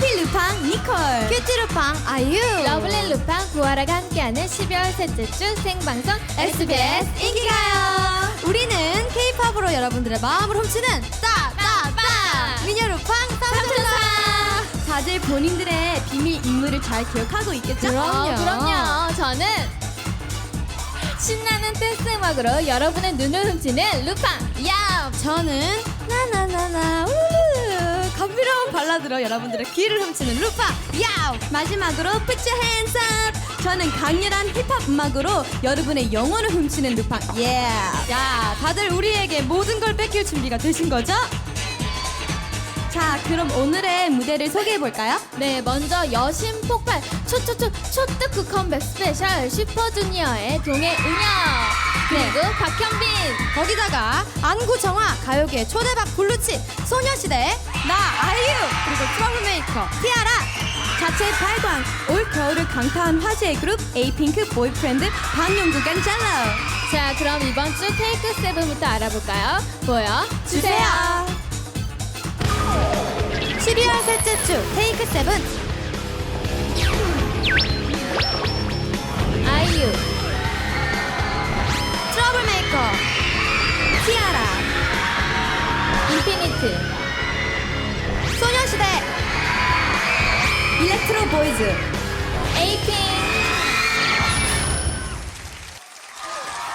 해피 루팡 니콜. 큐티 루팡 아유 러블리 루팡 구하라가 함께하는 12월 셋째 주 생방송 SBS 인기가요. 우리는 케이팝으로 여러분들의 마음을 훔치는 따따따. 미녀 루팡 삼촌사 다들 본인들의 비밀 인물을 잘 기억하고 있겠죠? 어, 그럼요. 저는 신나는 댄스 음악으로 여러분의 눈을 훔치는 루팡. 야 저는 나나나나. 우 감미로운 발라드로 여러분들의 귀를 훔치는 루파 야우 마지막으로 Put your hands up 저는 강렬한 힙합 음악으로 여러분의 영혼을 훔치는 루파 예. 야 다들 우리에게 모든 걸 뺏길 준비가 되신 거죠? 자 그럼 오늘의 무대를 소개해 볼까요? 네, 먼저 여신 폭발 초초초 초특급 컴백 스페셜 슈퍼주니어의 동해 은영 그리고 박현빈. 거기다가 안구 정화 가요계 초대박 블루치 소녀시대 나 아이유 그리고 트러블메이커 티아라. 자체 발광 올 겨울을 강타한 화제의 그룹 에이핑크 보이프렌드 방용국간 젤로 자 그럼 이번 주 테이크 세븐부터 알아볼까요? 보여 주세요. 12월 셋째 주 테이크 세븐. 아이유. 트러블메이커. 티아라. 인피니트. 소녀시대. 일렉트로 보이즈. 에이핑.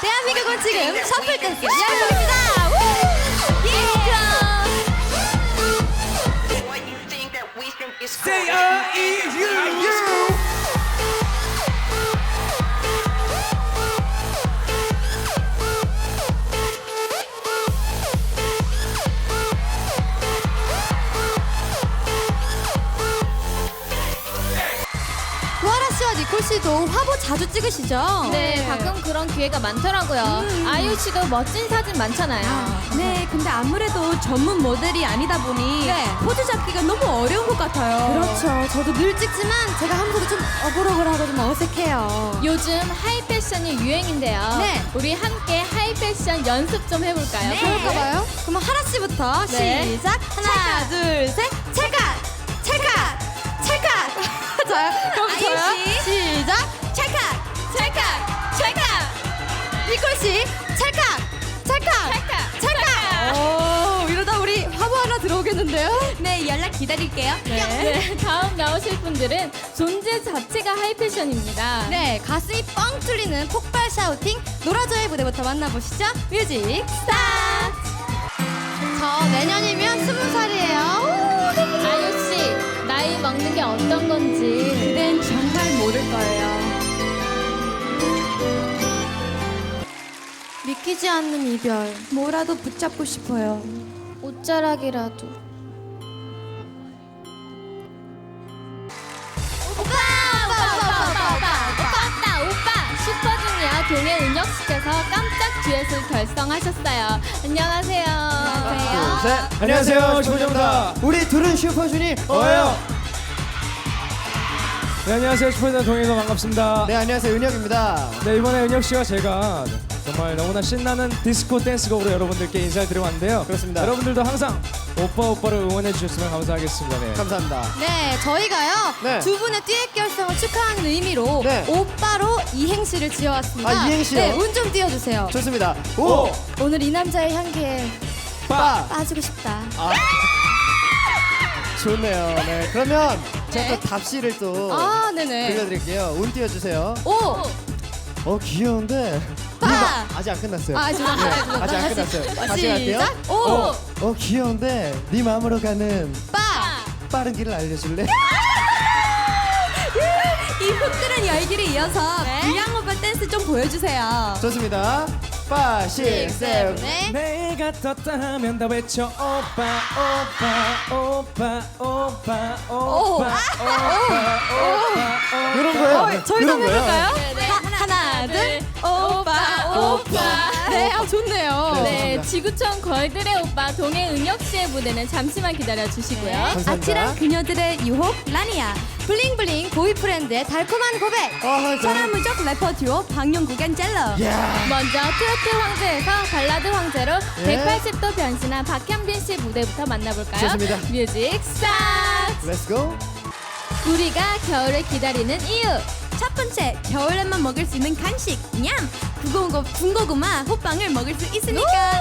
대한민국은 지금 셔플 댄스. 열풍입니다 C-R-E-U. 니콜 씨도 화보 자주 찍으시죠? 네 가끔 그런 기회가 많더라고요 아이유 씨도 멋진 사진 많잖아요 네, 근데 아무래도 전문 모델이 아니다 보니 네. 포즈 잡기가 너무 어려운 것 같아요. 그렇죠. 저도 늘 찍지만 제가 하면서도 좀 어불어불하고 좀 어색해요. 요즘 하이 패션이 유행인데요 네. 우리 함께 하이 패션 연습 좀 해볼까요? 그럴까 봐요. 그럼 하라 씨부터 네. 시작. 하나, 둘, 셋. 찰칵! 찰칵! 찰칵! 저요? 그럼 아이유 저요? 시작. 니콜 씨. 찰칵! 찰칵! 찰칵! 찰칵! 오, 이러다 우리 화보 하나 들어오겠는데요? 네, 연락 기다릴게요. 네, 다음 나오실 분들은 존재 자체가 하이 패션입니다. 네, 가슴이 뻥 뚫리는 폭발 샤우팅 노라조의 무대부터 만나보시죠. 뮤직 스타트! 저 내년이면 스무 살이에요. 아유 씨, 나이 먹는 게 어떤 건지. 그댄 정말 모를 거예요. 믿기지 않는 이별, 뭐라도 붙잡고 싶어요. 옷자락이라도. 오빠, 오빠, 오빠, 오빠, 오빠, 오빠, 오빠. 슈퍼주니어 동해 은혁 씨께서 깜짝 듀엣을 결성하셨어요. 안녕하세요. 안녕하세요. 네, 안녕하세요, 조정입니다. 우리 둘은 슈퍼주니 어예요. 네, 안녕하세요, 슈퍼주니어 동해서 반갑습니다. 네 안녕하세요 은혁입니다 네, 이번에 은혁 씨와 제가 정말 너무나 신나는 디스코 댄스곡으로 여러분들께 인사를 드려왔는데요. 그렇습니다. 여러분들도 항상 오빠 오빠를 응원해 주셨으면 감사하겠습니다. 네. 감사합니다 네, 저희가요 네. 두 분의 듀엣 결성을 축하하는 의미로 네. 오빠로 이행시를 지어왔습니다. 아, 이행시요? 네, 운 좀 띄워주세요. 좋습니다 오! 오, 오늘 이 남자의 향기에 빠! 빠지고 싶다. 아. 좋네요 네 그러면 제가 또 답시를 또 아, 네네. 들려드릴게요 운 띄워주세요 오, 어 귀여운데 빠! 아, 아직 안 끝났어요 아, 죄송합니다. 네, 아직 안 끝났어요 다시 갈게요 시작. 오, 오. 어 귀여운데 네 마음으로 가는 빠. 빠른 길을 알려줄래? 이 훅들은 열기를 이어서 네. 유양 오빠 댄스 좀 보여주세요. 좋습니다 5, 6, 7 네. 내가 떴다 하면 다 외쳐 오빠 오빠 오빠 오빠 오. 오빠 오빠 오빠 이런 거예요 저희도 이런 거예요 해볼까요? 네, 네. 하- 하나, 둘, 오빠, 오빠. 네, 아, 좋네요. 네. 네. 지구촌 걸들의 오빠 동해 은혁 씨의 무대는 잠시만 기다려 주시고요. 감사합니다. 아찔한 그녀들의 유혹 라니아 블링블링 보이프렌드의 달콤한 고백 아, 저- 천하무적 래퍼 듀오 방영국엔 젤러 야 먼저 트로트 황제에서 발라드 황제로 예. 180도 변신한 박현빈 씨 무대부터 만나볼까요? 좋습니다. 뮤직 스타트! Let's go. 우리가 겨울을 기다리는 이유. 첫 번째, 겨울에만 먹을 수 있는 간식, 냠! 군고구, 군고구마, 호빵을 먹을 수 있으니까.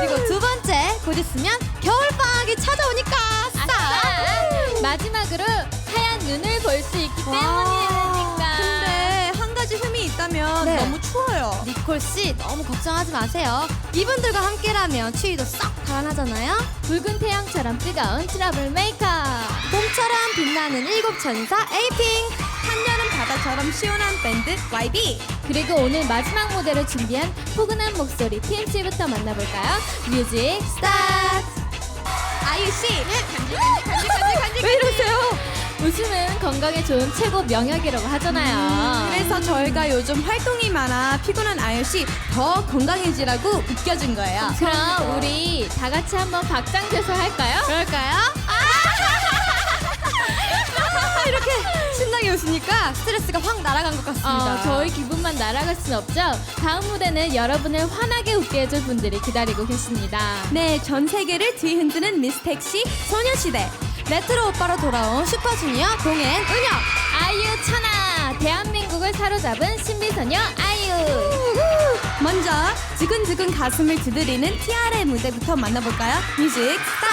그리고 두 번째, 곧 있으면 겨울방학이 찾아오니까. 아싸! 마지막으로 하얀 눈을 볼 수 있기 때문이니까. 근데 한 가지 흠이 있다면 네. 너무 추워요. 니콜 씨 너무 걱정하지 마세요. 이분들과 함께라면 추위도 싹 달아나잖아요. 붉은 태양처럼 뜨거운 트러블 메이커. 봄처럼 빛나는 일곱 천사 에이핑. 바다처럼 시원한 밴드 YB. 그리고 오늘 마지막 무대를 준비한 포근한 목소리 TMC부터 만나볼까요? 뮤직 스타트. 아유 씨. 간질 간질 간질 간질 왜 이러세요? 웃음은 건강에 좋은 최고 명약이라고 하잖아요. 그래서 저희가 요즘 활동이 많아 피곤한 아유 씨더 건강해지라고 웃겨준 거예요. 그럼 우리 다 같이 한번 박장대소 할까요? 그럴까요? 아, 이렇게 신나게 웃으니까 스트레스가 확 날아간 것 같습니다. 어, 저희 기분만 날아갈 순 없죠. 다음 무대는 여러분을 환하게 웃게 해줄 분들이 기다리고 계십니다. 네, 전 세계를 뒤흔드는 미스택시 소녀시대 레트로 오빠로 돌아온 슈퍼주니어 동행 은혁 아이유 천하 대한민국을 사로잡은 신비소녀 아이유 먼저 지근지근 가슴을 두드리는 티아라의 무대부터 만나볼까요? 뮤직 스타트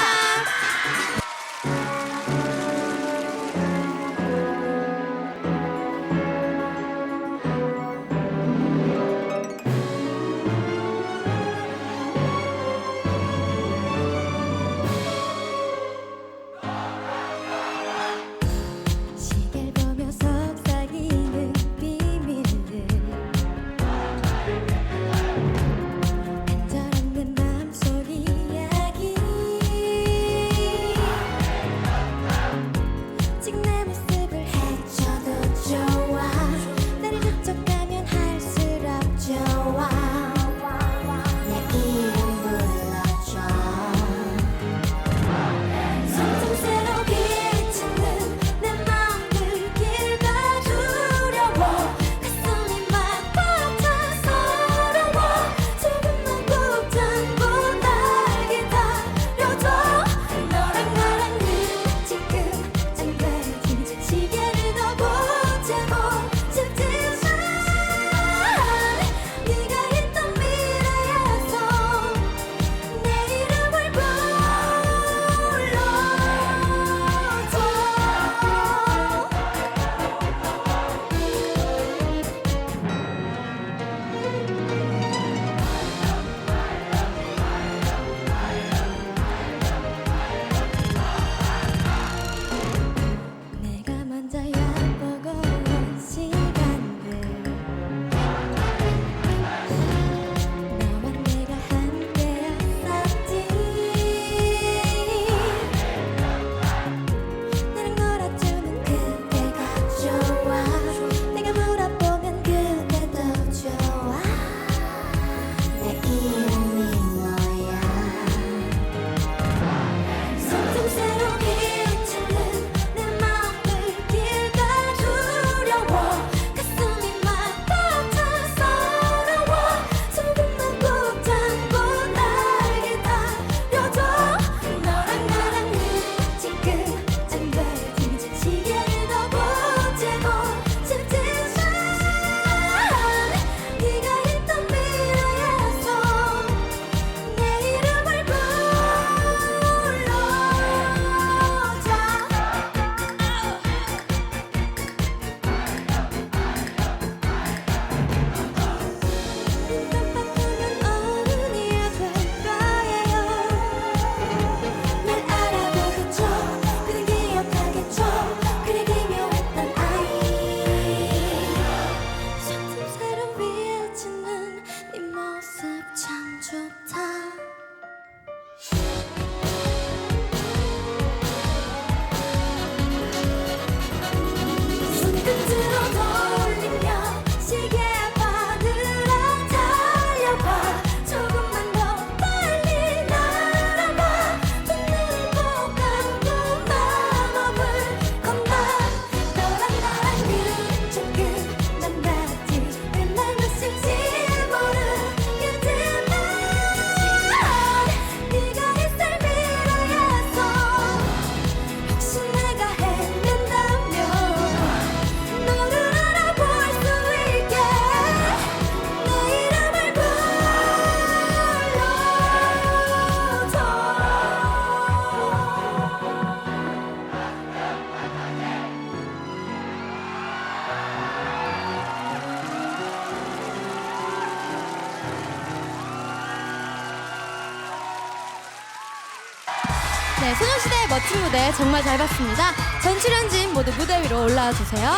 네, 소녀시대의 멋진 무대 정말 잘 봤습니다. 전 출연진 모두 무대 위로 올라와 주세요.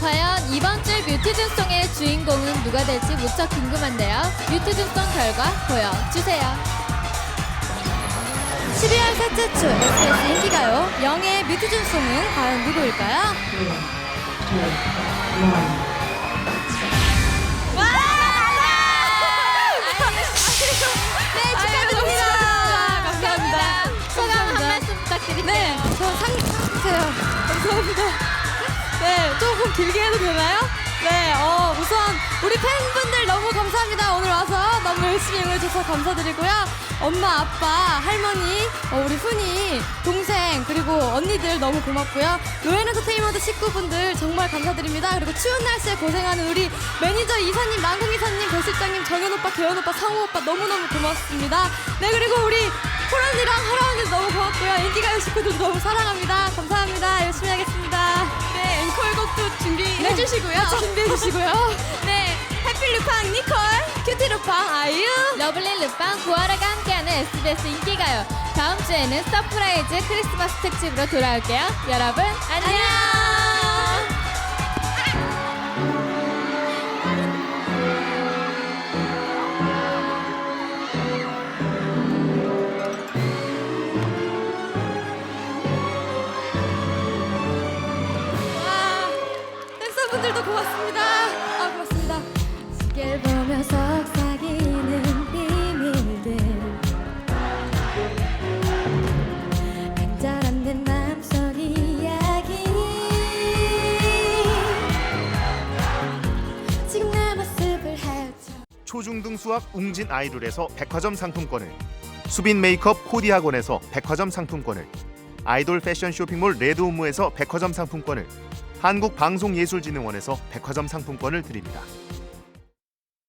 과연 이번 주 뮤트즌송의 주인공은 누가 될지 무척 궁금한데요. 뮤트즌송 결과 보여주세요. 12월 셋째 주 SBS 인기가요 영의 뮤트준송은 과연 누구일까요? 네, 저 상, 상주세요. 감사합니다. 네, 조금 길게 해도 되나요? 네, 어, 우선 우리 팬분들 너무 감사합니다. 오늘 와서 너무 열심히 응해줘서 감사드리고요. 엄마, 아빠, 할머니, 어, 우리 훈이, 동생, 그리고 언니들 너무 고맙고요. 노엔 엔터테인먼트 식구분들 정말 감사드립니다. 그리고 추운 날씨에 고생하는 우리 매니저 이사님, 남궁 이사님, 배 실장님, 정현 오빠, 개현 오빠, 성우 오빠 너무너무 고맙습니다. 네, 그리고 우리 호란이랑 하라언니 너무 고맙고요. 인기가요 식구들 너무 사랑합니다. 감사합니다. 열심히 하겠습니다. 네, 앵콜곡도 준비해 주시고요. 준비해 주시고요. 네, 해피 루팡 니콜, 큐티 루팡 아이유. 러블리 르빵 구하라가 함께하는 SBS 인기가요. 다음 주에는 서프라이즈 크리스마스 특집으로 돌아올게요. 여러분 안녕. 와, 수학 웅진 아이돌에서 백화점 상품권을 수빈 메이크업 코디 학원에서 백화점 상품권을 아이돌 패션 쇼핑몰 레드홈무에서 백화점 상품권을 한국방송예술진흥원에서 백화점 상품권을 드립니다.